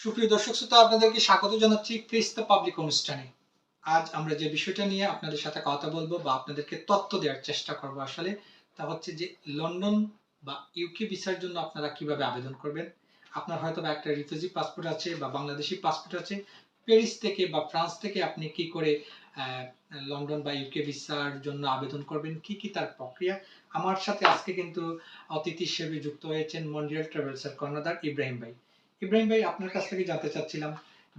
সুপ্রিয় দর্শক শ্রোতা, আপনাদেরকে স্বাগত জানাচ্ছি ফেস্তা পাবলিক অনুষ্ঠানে। আজ আমরা যে বিষয়টা নিয়ে আপনাদের সাথে কথা বলব বা আপনাদেরকে তথ্য দেওয়ার চেষ্টা করব আসলে, তা হচ্ছে যে লন্ডন বা ইউকে ভিসার জন্য আপনারা কীভাবে আবেদন করবেন? আপনার হয়তো একটা রিফিউজি পাসপোর্ট আছে বা বাংলাদেশি পাসপোর্ট আছে। প্যারিস থেকে বা ফ্রান্স থেকে আপনি কি করে লন্ডন বা ইউকে ভিসার জন্য আবেদন করবেন? কি কি তার প্রক্রিয়া? আমার সাথে আজকে কিন্তু অতিথি হিসেবে যুক্ত হয়েছেন মন্ডিয়াল ট্রাভেলসের কর্ণধার ইব্রাহিম ভাই। ইব্রাহিম ভাই, আপনার কাছ থেকে জানতে চাচ্ছিলাম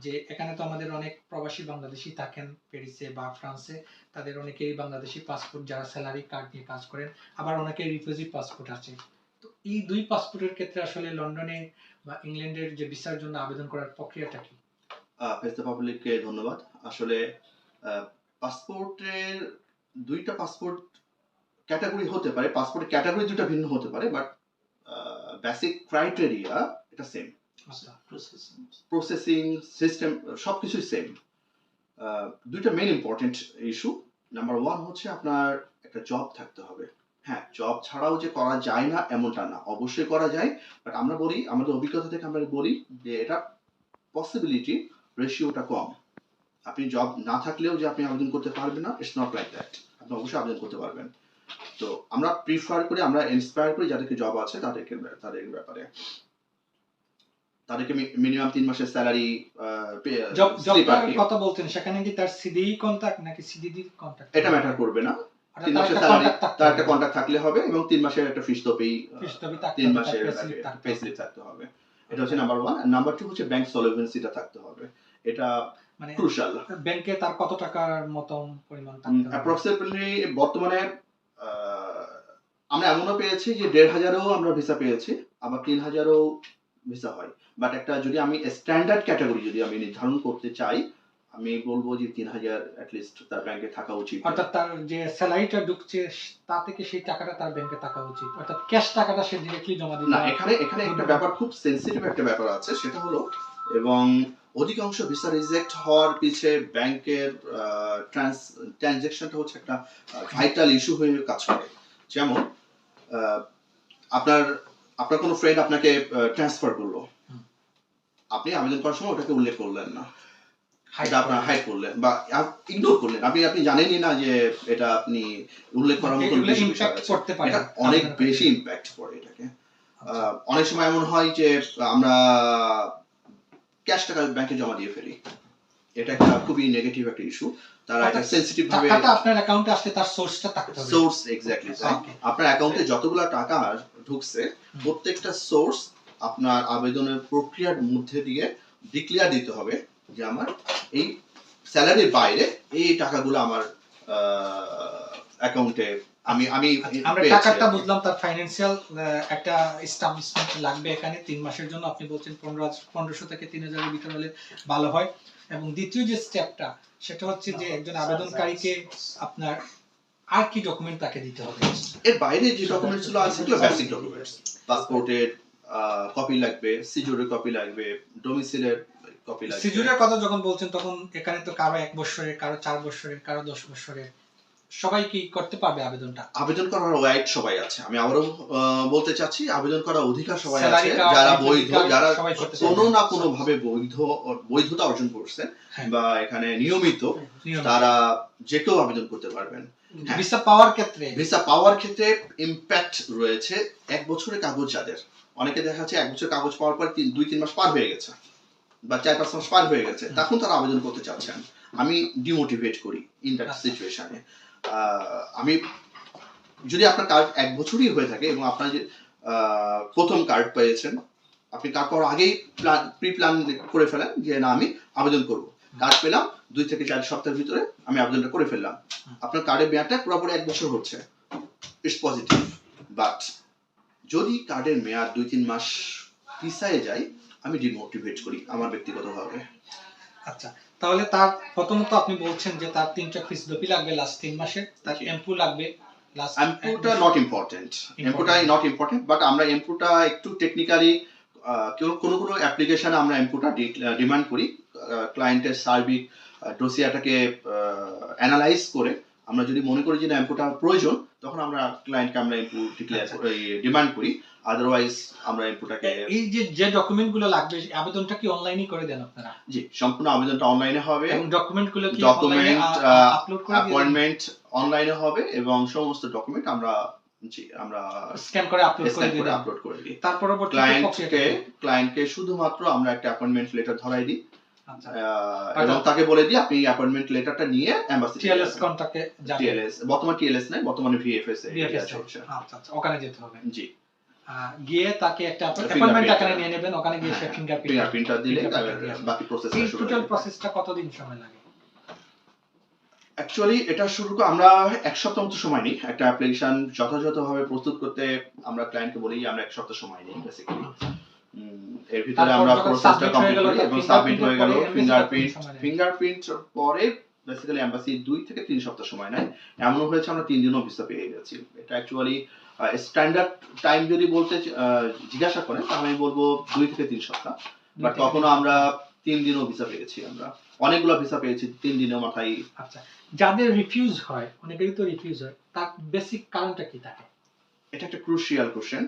যে এখানে তো আমাদের অনেক প্রবাসী বাংলাদেশি থাকেন, প্যারিসে বা ফ্রান্সে। তাদের অনেকেরই বাংলাদেশি পাসপোর্ট যারা স্যালারি কার্ড নিয়ে কাজ করেন, আবার অনেকের রিফিউজি পাসপোর্ট আছে। তো এই দুই পাসপোর্টের ক্ষেত্রে আসলে লন্ডনে বা ইংল্যান্ডের যে ভিসার জন্য আবেদন করার প্রক্রিয়াটা কি? ফেস্তা পাবলিককে ধন্যবাদ। আসলে পাসপোর্টের দুইটা পাসপোর্ট ক্যাটাগরি হতে পারে। পাসপোর্টের ক্যাটাগরি দুটো ভিন্ন হতে পারে বাট বেসিক ক্রাইটেরিয়া এটা সেম প্রসেসিং সিস্টেম সব কিছুই সেম দুইটা main important issue number one হচ্ছে আপনার একটা জব থাকতে হবে। হ্যাঁ জব ছাড়াও যে করা যায় না এমনটা না। অবশ্যই করা যায় বাট আমরা বলি, আমাদের অভিজ্ঞতা থেকে আমরা বলি যে এটা পসিবিলিটি রেশিওটা কম। আপনি জব না থাকলেও যে আপনি আবেদন করতে পারবেন না ইটস নট লাইক দ্যাট আপনি অবশ্যই আবেদন করতে পারবেন। তো আমরা প্রিফার করি, আমরা ইন্সপায়ার করি যাদেরকে জব আছে তাদেরকে, তাদের ব্যাপারে। তাদেরকে মিনিমাম তিন মাসের স্যালারি কথা সেখানে কি তার সিডি কন্ট্যাক্ট নাকি সিডিডি কন্ট্যাক্ট এটা ম্যাটার করবে না। তিন মাসের স্যালারি তার একটা কন্ট্যাক্ট থাকলে হবে এবং তিন মাসের একটা ফিস তপেই তিন মাসের পে স্লিপ থাকতে হবে। এটা হচ্ছে নাম্বার ওয়ান নাম্বার টু হচ্ছে ব্যাংক সলিভেন্সিটা থাকতে হবে। এটা মানে ক্রুশাল ব্যাংকে তার কত টাকার মতন পরিমাণ অ্যাপ্রক্সিমেটলি বর্তমানে আমরা এমনও পেয়েছি যে দেড় হাজারও আমরা ভিসা পেয়েছি আবার তিন হাজারও ভিসা হয়। বাট একটা যদি আমি স্ট্যান্ডার্ড ক্যাটাগরি যদি আমি নির্ধারণ করতে চাই আমি বলব যে তিন হাজার অ্যাটলিস্ট তার ব্যাংকে থাকা উচিত। অর্থাৎ তার যে স্যালারিটা ঢুকছে তা থেকে সেই টাকাটা তার ব্যাংকে থাকা উচিত। অর্থাৎ ক্যাশ টাকাটা সে ডিরেক্টলি জমা দিবে না এখানে এখানে একটা ব্যাপার খুব সেন্সিটিভ একটা ব্যাপার আছে সেটা হলো এবং অধিকাংশ ভিসা রিজেক্ট হওয়ার পিছে ব্যাংকের ট্রান্স ট্রানজেকশনটা হচ্ছে একটা ভাইটাল ইস্যু হয়ে কাজ করে। যেমন আহ, আপনার আপনার কোনো ফ্রেন্ড আপনাকে ট্রান্সফার করল। আপনি আবেদন করার সময় ওটাকে উল্লেখ করলেন না। এটা আপনার হাইড করলেন বা ইগনোর করলেন। আপনি আপনি জানেনই না যে এটা আপনি উল্লেখ করার মতো এটা অনেক বেশি ইম্প্যাক্ট পড়ে এটাকে। আচ্ছা। অনেক সময় এমন হয় যে আমরা ক্যাশ টাকা ব্যাংকে জমা দিয়ে ফেলি। এটা একটা খুবই নেগেটিভ একটা ইস্যু তারা সেন্সিটিভ ভাবে টাকাটা আপনার অ্যাকাউন্টে আসলে তার সোর্সটা থাকতে হবে। সোর্স এক্স্যাক্টলি আপনার অ্যাকাউন্টে যতগুলো টাকা ঢুকছে প্রত্যেকটা সোর্স আপনার আবেদনের প্রক্রিয়ার মধ্যে দিয়ে ডিক্লেয়ার দিতে হবে যে আমার এই স্যালারির বাইরে এই টাকাগুলো আমার অ্যাকাউন্টে আমি আমি আচ্ছা, আমরা টাকাটা বুঝলাম তার ফাইন্যান্সিয়াল একটা লাগবে এখানে। তিন মাসের জন্য আপনি বলছেন পনেরো পনেরোশো থেকে তিন হাজারের ভিতরে হলে ভালো হয়। এবং দ্বিতীয় যে স্টেপটা সেটা হচ্ছে যে একজন আবেদনকারীকে আপনার আর কি ডকুমেন্ট তাকে দিতে হবে? এর বাইরে যে ডকুমেন্টসগুলো আছে সেগুলো বেসিক ডকুমেন্টস পাসপোর্টের কপি লাগবে সিজুরের কপি লাগবে ডোমিসিলের কপি লাগবে। সিজুরের কথা যখন বলছেন তখন এখানে তো কারও এক বছরের কারও চার বছরের কারও দশ বছরের সবাই কি করতে পারবে আবেদনটা? আবেদন করার রাইট সবাই আছে। আমি আবারও বলতে চাচ্ছি আবেদন করার অধিকার সবাই আছে। যারা বৈধ যারা কোনো না কোনো ভাবে বৈধ বৈধতা অর্জন করছেন হ্যাঁ। বা এখানে নিয়মিত তারা যে কেউ আবেদন করতে পারবেন। হ্যাঁ। ভিসা পাওয়ার ক্ষেত্রে? ভিসা পাওয়ার ক্ষেত্রে ইম্প্যাক্ট রয়েছে এক বছরের কাগজ যাদের। অনেকে দেখা যাচ্ছে এক বছর কাগজ পাওয়ার পর তিন দুই তিন মাস পার হয়ে গেছে বা চার পাঁচ মাস পার হয়ে গেছে। তখন তারা আবেদন করতে চাচ্ছেন। আমি ডিমোটিভেট করি ইন দ্যাট। সিচুয়েশনে আমি যদি আপনার কার্ড এক বছরই হয়ে থাকে এবং আপনার যে প্রথম কার্ড পেয়েছেন, আপনি পাওয়ার আগেই প্ল্যান প্রি প্ল্যান করে ফেলেন যে, না, আমি আবেদন করব। কার্ড পেলাম, দুই থেকে চার সপ্তাহের ভিতরে আমি আবেদনটা করে ফেললাম। আপনার কার্ডের মেয়াদটা পুরোপুরি এক বছর হচ্ছে। ইটস পজিটিভ বাট যদি কার্ডের মেয়াদ দুই, তিন মাস পিছায় যায়, আমি ডিমোটিভেট করি আমার ব্যক্তিগতভাবে। আচ্ছা তাহলে তার প্রথমত আপনি বলছেন যে তার তিনটা ডপি লাগবে লাস্ট তিন মাসে তার এমপু লাগবে লাস্ট এমপুটা নট ইম্পর্টেন্ট এমপুটা নট ইম্পর্টেন্ট বাট আমরা এমপুটা একটু টেকনিক্যালি কোনো কোনো অ্যাপ্লিকেশন আমরা এমপুটা ডিমান্ড করি। ক্লায়েন্টের সার্বিক ডোসিয়াটাকে অ্যানালাইজ করে আমরা যদি মনে করি যে না এমপুটা প্রয়োজন তখন আমরা ক্লায়েন্টকে আমরা এমপু ডিক্লেয়ার। ডিমান্ড করি আদারওয়াইজ আমরা এমপুটাকে এই যে যে ডকুমেন্টগুলো লাগবে আবেদনটা কি অনলাইনে করে দেন আপনারা? জি সম্পূর্ণ আবেদনটা অনলাইনে হবে। এবং ডকুমেন্টগুলো কি আহ, আপলোড করে অ্যাপয়েন্টমেন্ট অনলাইনে হবে এবং সমস্ত ডকুমেন্ট আমরা জি আমরা স্ক্যান করে আপলোড করে দেন। আপলোড করে দিই। তার পরবর্তীতে ক্লায়েন্টকে ক্লায়েন্টকে শুধুমাত্র আমরা একটা অ্যাপয়েন্টমেন্ট লেটার ধরাই দিই। এবং তাকে বলে দিই আপনি অ্যাপয়েন্টমেন্ট লেটারটা নিয়ে টিএলএস কন্টাক্টে টিএলএস বর্তমান টিএলএস নাই বর্তমানে ভিএফএস এ BFS আচ্ছা। আচ্ছা ওখানে যেতে হবে। জি। গিয়ে তাকে একটা অ্যাপয়েন্টমেন্ট আকারে। নিয়ে নেবেন ওখানে গিয়ে সে ফিঙ্গারপ্রিন্ট ফিঙ্গারপ্রিন্টটা দিলে দিয়ে। বাকি প্রসেসটা এই শুরু টোটাল প্রসেসটা কতদিন সময় লাগে? অ্যাকচুয়ালি এটা শুরু আমরা এক সপ্তাহ মতো সময় নিই। একটা অ্যাপ্লিকেশন যথাযথভাবে প্রস্তুত করতে আমরা ক্লায়েন্টকে বলি আমরা এক সপ্তাহ সময় নিই বেসিক্যালি এর ভিতরে আমরা প্রসেসটা কমপ্লিট করি এবং সাবমিট হয়ে গেল ফিঙ্গারপ্রিন্ট? ফিঙ্গারপ্রিন্ট পরে বেসিক্যালি এম্বাসি দুই থেকে তিন সপ্তাহ সময় নেয়। এমনও হয়েছে আমরা তিন দিনও ভিসা পেয়ে গেছি। এটা অ্যাকচুয়ালি স্ট্যান্ডার্ড টাইম যদি বলতে জিজ্ঞাসা করেন তাহলে আমি বলব দুই থেকে তিন সপ্তাহ। বাট কখনো আমরা তিন দিনও ভিসা পেয়েছি আমরা। অনেকগুলো ভিসা পেয়েছি তিন দিনের মাথায়। আচ্ছা যাদের রিফিউজ হয় অনেকেরই তো রিফিউজ হয় তার বেসিক কারণটা কি থাকে? এটা একটা crucial question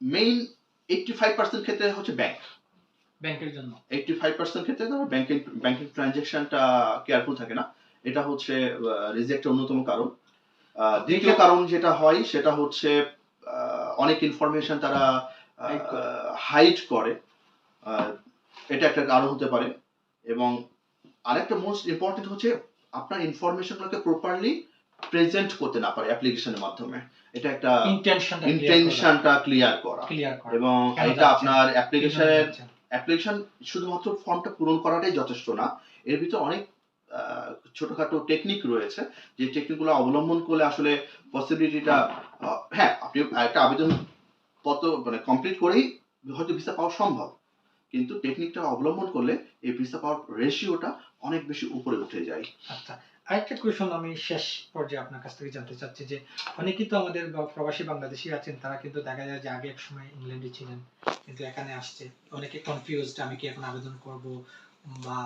main eighty five percent ক্ষেত্রে হচ্ছে ব্যাংক ব্যাংকের জন্য। এইটটি ফাইভ পার্সেন্ট ক্ষেত্রে তারা ব্যাংকিং ব্যাংকিং ট্রানজেকশনটা কেয়ারফুল থাকে না। এটা হচ্ছে রিজেক্টের অন্যতম কারণ। দ্বিতীয় কারণ যেটা হয় সেটা হচ্ছে অনেক ইনফরমেশন তারা। হাইড করে। এটা একটা কারণ হতে পারে। এবং আরেকটা মোস্ট ইম্পর্টেন্ট হচ্ছে আপনার ইনফরমেশনগুলোকে প্রপারলি প্রেজেন্ট করতে না পারে অ্যাপ্লিকেশনের মাধ্যমে। এটা একটা ইন্টেনশনটা ইন্টেনশনটা ক্লিয়ার করা। ক্লিয়ার করা। এবং এটা আপনার অ্যাপ্লিকেশনের অ্যাপ্লিকেশন শুধুমাত্র ফর্মটা পূরণ করাটাই যথেষ্ট না। এর ভিতরে অনেক ছোটখাটো টেকনিক রয়েছে যে টেকনিকগুলো অবলম্বন করলে আসলে পসিবিলিটিটা হ্যাঁ আপনি একটা আবেদন পত্র মানে কমপ্লিট করেই হয়তো ভিসা পাওয়া সম্ভব। কিন্তু টেকনিকটা অবলম্বন করলে এই ভিসা পাওয়ার রেশিওটা অনেক বেশি উপরে উঠে যায়। আচ্ছা। আরেকটা কোয়েশন আমি শেষ পর্যায়ে আপনার কাছ থেকে জানতে চাচ্ছি যে অনেকেই তো আমাদের প্রবাসী বাংলাদেশি আছেন তারা কিন্তু দেখা যায় যে আগে এক সময় ইংল্যান্ডে ছিলেন কিন্তু এখানে আসছে। অনেকে কনফিউজড আমি কি এখন আবেদন করব বা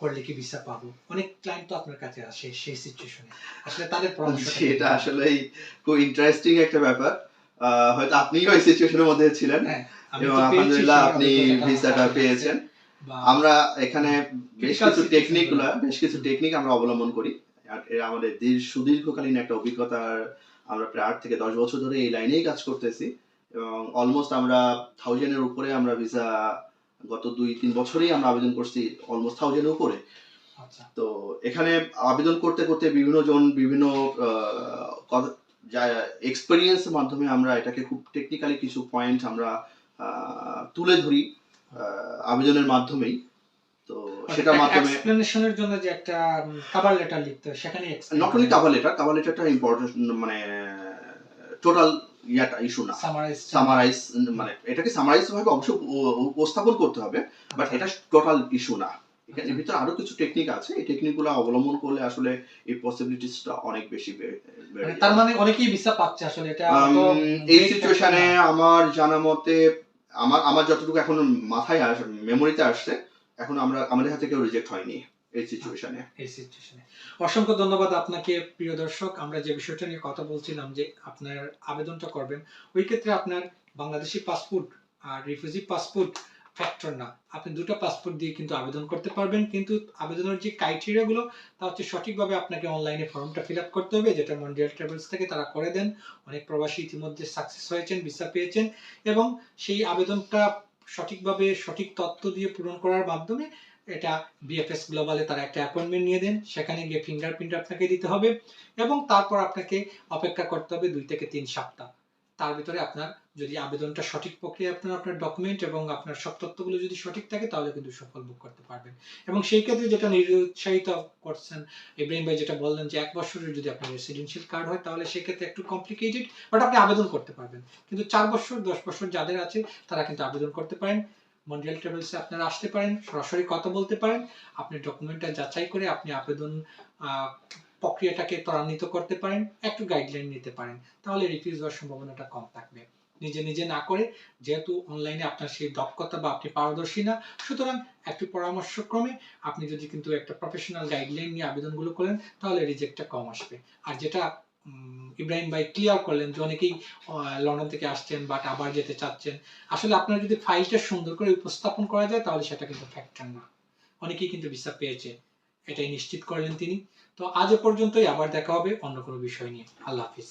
করলে কি ভিসা পাবো? অনেক ক্লায়েন্ট তো আপনার কাছে আসে সেই সিচুয়েশনে আসলে তাদের এটা আসলেই খুব ইন্টারেস্টিং একটা ব্যাপার। আহ, হয়তো আপনিও এই সিচুয়েশনের মধ্যে ছিলেন। এবং আলহামদুলিল্লাহ আপনি ভিসাটা পেয়েছেন। আমরা এখানে বেশ কিছু situation টেকনিকগুলো। বেশ কিছু টেকনিক আমরা অবলম্বন করি। আর আমাদের দীর্ঘ সুদীর্ঘকালীন একটা অভিজ্ঞতার আমরা প্রায় আট থেকে দশ বছর ধরে এই লাইনেই কাজ করতেছি। এবং অলমোস্ট আমরা থাউজেন্ডের উপরে আমরা ভিসা গত দুই তিন বছরেই আমরা আবেদন করছি অলমোস্ট থাউজেন্ডের উপরে। আচ্ছা। তো এখানে আবেদন করতে করতে বিভিন্ন জন বিভিন্ন এক্সপেরিয়েন্সের মাধ্যমে আমরা এটাকে খুব টেকনিক্যালি কিছু পয়েন্ট আমরা তুলে ধরি। আবেদনের মাধ্যমেই। তো সেটার মাধ্যমে এক্সপ্লেনেশনের জন্য যে একটা কভার লেটার লিখতে হয় সেখানে not only cover letter cover লেটারটা ইম্পর্টেন্ট মানে টোটাল ইয়াটা ইস্যু না। সামারাইজ সামারাইজ মানে এটাকে সামারাইজ ভাবে অবশ্যই উপস্থাপন করতে হবে বাট এটা টোটাল ইস্যু না। এখানে এর ভিতরে আরও কিছু টেকনিক আছে। এই টেকনিকগুলো অবলম্বন করলে আসলে এই পসিবিলিটিসটা অনেক বেশি বেড়ে তার মানে অনেকেই ভিসা পাচ্ছে আসলে এটা এই সিচুয়েশনে আমার জানা মতে আমার আমার যতটুকু এখন মাথায় আস মেমোরিতে আসছে, এখন আমরা, আমাদের হাতে কেউ রিজেক্ট হয়নি এই সিচুয়েশনে এই সিচুয়েশনে অসংখ্য ধন্যবাদ আপনাকে, প্রিয় দর্শক। আমরা যে বিষয়টা নিয়ে কথা বলছিলাম যে আপনার আবেদনটা করবেন, ওই ক্ষেত্রে আপনার বাংলাদেশি পাসপোর্ট আর রিফিউজি পাসপোর্ট ফ্যাক্টর না। আপনি দুটো পাসপোর্ট দিয়ে কিন্তু আবেদন করতে পারবেন, কিন্তু আবেদনের যে ক্রাইটেরিয়াগুলো তা হচ্ছে সঠিকভাবে আপনাকে অনলাইনে ফর্মটা ফিল আপ করতে হবে, যেটা মন্ডিয়াল ট্রাভেলস থেকে তারা করে দেন। অনেক প্রবাসী ইতিমধ্যে সাকসেস হয়েছেন ভিসা পেয়েছেন, এবং সেই আবেদনটা সঠিকভাবে সঠিক তথ্য দিয়ে পূরণ করার মাধ্যমে এটা বিএফএস গ্লোবালে তারা একটা অ্যাপয়েন্টমেন্ট নিয়ে দেন। সেখানে গিয়ে ফিঙ্গারপ্রিন্ট আপনাকে দিতে হবে, এবং তারপর আপনাকে অপেক্ষা করতে হবে দুই থেকে তিন সপ্তাহ। তার ভিতরে আপনার যদি আবেদনটা সঠিক প্রক্রিয়া আপনার আপনার ডকুমেন্ট এবং আপনার সব তথ্যগুলো যদি সঠিক থাকে তাহলে কিন্তু সফল বুক করতে পারবেন। এবং সেই ক্ষেত্রে যেটা নিরুৎসাহিত করছেন ইব্রাহিম ভাই যেটা বললেন যে এক বছরের যদি আপনার রেসিডেন্সিয়াল কার্ড হয় তাহলে সেক্ষেত্রে একটু কমপ্লিকেটেড বাট আপনি আবেদন করতে পারবেন। কিন্তু চার বছর দশ বছর যাদের আছে তারা কিন্তু আবেদন করতে পারেন। মন্ডিয়াল ট্রাভেলসে আপনারা আসতে পারেন সরাসরি কথা বলতে পারেন। আপনি ডকুমেন্টটা যাচাই করে আপনি আবেদন আহ, প্রক্রিয়াটাকে ত্বরান্বিত করতে পারেন, একটু গাইডলাইন নিতে পারেন, তাহলে রিফিউজ হওয়ার সম্ভাবনাটা কম থাকবে। নিজে নিজে না করে, যেহেতু অনলাইনে আপনার সেই দক্ষতা বা আপনি পারদর্শী না, সুতরাং একটি পরামর্শক্রমে আপনি যদি কিন্তু একটা প্রফেশনাল গাইডলাইন নিয়ে আবেদনগুলো করেন, তাহলে রিজেক্টটা কম আসবে। আর যেটা ইব্রাহিম ভাই ক্লিয়ার করলেন যে অনেকেই লন্ডন থেকে আসছেন বাট আবার যেতে চাচ্ছেন, আসলে আপনার যদি ফাইলটা সুন্দর করে উপস্থাপন করা যায়, তাহলে সেটা কিন্তু ফ্যাক্টর না। অনেকেই কিন্তু ভিসা পেয়েছে, এটাই নিশ্চিত করলেন তিনি। তো আজ এ পর্যন্তই আবার দেখা হবে অন্য কোনো বিষয় নিয়ে। আল্লাহ হাফিজ।